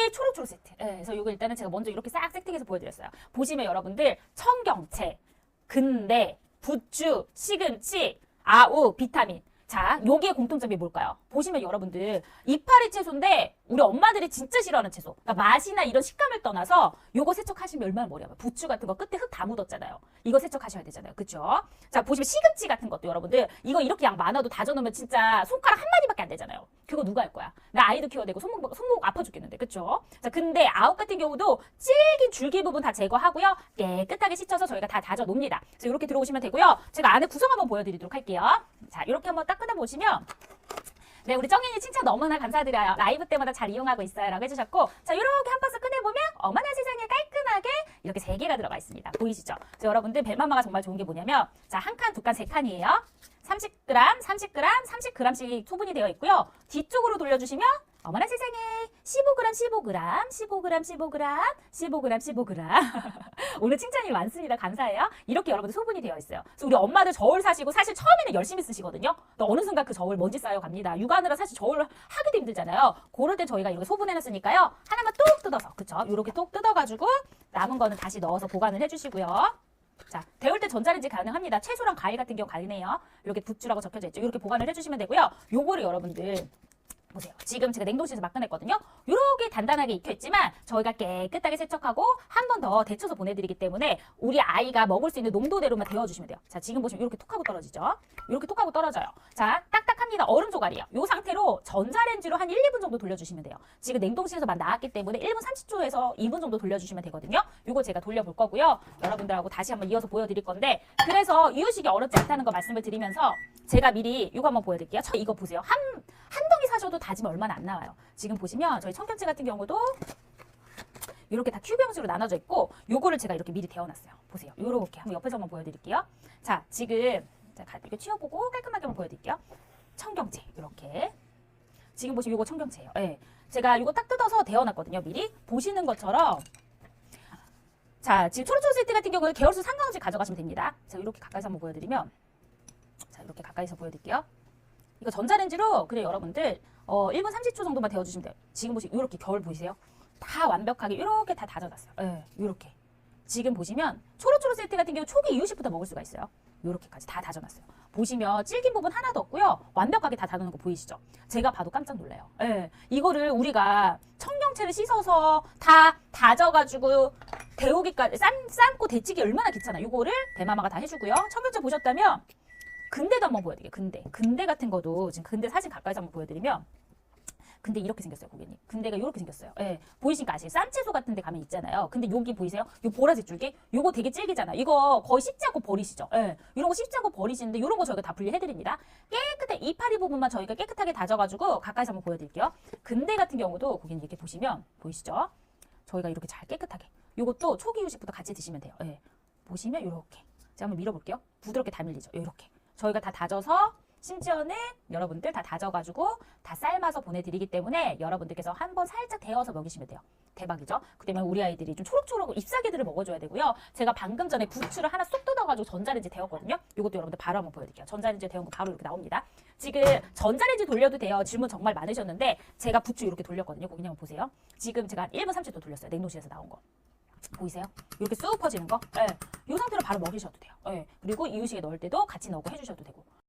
요게 초록초록 세트. 예, 그래서 요거 일단은 제가 먼저 이렇게 싹 세팅해서 보여드렸어요. 보시면 여러분들 청경채, 근대, 부추, 시금치, 아우, 비타민. 자, 요게 공통점이 뭘까요? 보시면 여러분들 이파리 채소인데 우리 엄마들이 진짜 싫어하는 채소. 그러니까 맛이나 이런 식감을 떠나서 요거 세척하시면 얼마나 머리 아파요. 부추 같은 거 끝에 흙 다 묻었잖아요. 이거 세척하셔야 되잖아요. 그쵸? 자, 보시면 시금치 같은 것도 여러분들 이거 이렇게 양 많아도 다져놓으면 진짜 손가락 한 마디밖에 안 되잖아요. 그거 누가 할 거야? 나 아이도 키워야 되고 손목, 손목 아파 죽겠는데. 그쵸? 자, 근데 아웃 같은 경우도 질긴 줄기 부분 다 제거하고요. 깨끗하게 씻어서 저희가 다 다져 놓습니다. 그래서 이렇게 들어오시면 되고요. 제가 안에 구성 한번 보여드리도록 할게요. 자, 이렇게 한번 딱 끊어 보시면 네, 우리 정인이 칭찬 너무나 감사드려요. 라이브 때마다 잘 이용하고 있어요. 라고 해주셨고, 자, 이렇게 한 박스 꺼내보면, 어머나 세상에 깔끔하게 이렇게 세 개가 들어가 있습니다. 보이시죠? 여러분들 벨마마가 정말 좋은 게 뭐냐면, 자, 한 칸, 두 칸, 세 칸이에요. 30g, 30g, 30g씩 소분이 되어 있고요. 뒤쪽으로 돌려주시면, 어머나 세상에 15g, 15g, 15g, 15g, 15g, 15g. 오늘 칭찬이 많습니다. 감사해요. 이렇게 여러분들 소분이 되어 있어요. 그래서 우리 엄마들 저울 사시고 사실 처음에는 열심히 쓰시거든요. 또 어느 순간 그 저울 먼지 쌓여 갑니다. 육아하느라 사실 저울을 하기도 힘들잖아요. 그럴 때 저희가 이렇게 소분해놨으니까요. 하나만 뚝 뜯어서, 그쵸? 이렇게 뚝 뜯어가지고 남은 거는 다시 넣어서 보관을 해주시고요. 자, 데울 때 전자레인지 가능합니다. 채소랑 과일 같은 경우 가능해요. 이렇게 부추라고 적혀져 있죠. 이렇게 보관을 해주시면 되고요. 요거를 여러분들 보세요. 지금 제가 냉동실에서 막 꺼냈거든요. 이렇게 단단하게 익혀있지만 저희가 깨끗하게 세척하고 한 번 더 데쳐서 보내드리기 때문에 우리 아이가 먹을 수 있는 농도대로만 데워주시면 돼요. 자, 지금 보시면 이렇게 톡하고 떨어지죠. 이렇게 톡하고 떨어져요. 자, 딱딱합니다. 얼음 조각이에요. 이 상태로 전자레인지로 한 1, 2분 정도 돌려주시면 돼요. 지금 냉동실에서 막 나왔기 때문에 1분 30초에서 2분 정도 돌려주시면 되거든요. 이거 제가 돌려볼 거고요. 여러분들하고 다시 한번 이어서 보여드릴 건데 그래서 이유식이 어렵지 않다는 거 말씀을 드리면서 제가 미리 이거 한번 보여드릴게요. 저 이거 보세요. 한, 한 덩 이 사셔도 다지면 얼마나 안 나와요. 지금 보시면 저희 청경채 같은 경우도 이렇게 다 큐브 형식으로 나눠져 있고 요거를 제가 이렇게 미리 데워놨어요. 보세요. 요렇게 한번 옆에서 한번 보여드릴게요. 자, 지금 자, 가- 이거 치워보고 깔끔하게 한번 보여드릴게요. 청경채 이렇게 지금 보시면 요거 청경채예요. 예. 제가 이거 딱 뜯어서 데워놨거든요. 미리 보시는 것처럼 자, 지금 초록초록 세트 같은 경우는 계열수 상관없이 가져가시면 됩니다. 제가 이렇게 가까이서 한번 보여드리면 자, 이렇게 가까이서 보여드릴게요. 이거 전자레인지로 그래 여러분들 어 1분 30초 정도만 데워주시면 돼요. 지금 보시면 이렇게 겨울 보이세요? 다 완벽하게 이렇게 다 다져놨어요. 예, 이렇게. 지금 보시면 초록초록 세트 같은 경우 초기 이유식부터 먹을 수가 있어요. 이렇게까지 다 다져놨어요. 보시면 질긴 부분 하나도 없고요. 완벽하게 다 다져놓은 거 보이시죠? 제가 봐도 깜짝 놀라요. 예, 이거를 우리가 청경채를 씻어서 다 다져가지고 데우기까지 삶, 삶고 데치기 얼마나 귀찮아. 이거를 배마마가 다 해주고요. 청경채 보셨다면 근대도 한번 보여드릴게요. 근대. 근대 같은 거도 지금 근대 사진 가까이서 한번 보여드리면 근데 이렇게 생겼어요, 고객님. 근데가 이렇게 생겼어요. 예. 보이시니까 아시죠? 쌈채소 같은 데 가면 있잖아요. 근데 여기 보이세요? 요 보라색 줄기? 요거 되게 질기잖아요. 이거 거의 씹지 않고 버리시죠? 예. 이런 거 씹지 않고 버리시는데 이런 거 저희가 다 분리해드립니다. 깨끗해. 이파리 부분만 저희가 깨끗하게 다져가지고 가까이서 한번 보여드릴게요. 근대 같은 경우도 고객님 이렇게 보시면 보이시죠? 저희가 이렇게 잘 깨끗하게. 요것도 초기 휴식부터 같이 드시면 돼요. 예. 보시면 이렇게. 제가 한번 밀어볼게요. 부드럽게 다 밀리죠? 이렇게. 저희가 다 다져서 심지어는 여러분들 다 다져가지고 다 삶아서 보내드리기 때문에 여러분들께서 한 번 살짝 데워서 먹이시면 돼요. 대박이죠? 그러면 우리 아이들이 좀 초록초록 잎사귀들을 먹어줘야 되고요. 제가 방금 전에 부추를 하나 쏙 뜯어가지고 전자레인지 데웠거든요. 이것도 여러분들 바로 한번 보여드릴게요. 전자레인지 데운 거 바로 이렇게 나옵니다. 지금 전자레인지 돌려도 돼요. 질문 정말 많으셨는데 제가 부추 이렇게 돌렸거든요. 고객님 보세요. 지금 제가 한 1분 30초 돌렸어요. 냉동실에서 나온 거. 보이세요? 이렇게 쑥 퍼지는 거. 예. 이 상태로 바로 먹이셔도 돼요. 예. 그리고 이유식에 넣을 때도 같이 넣고 해주셔도 되고.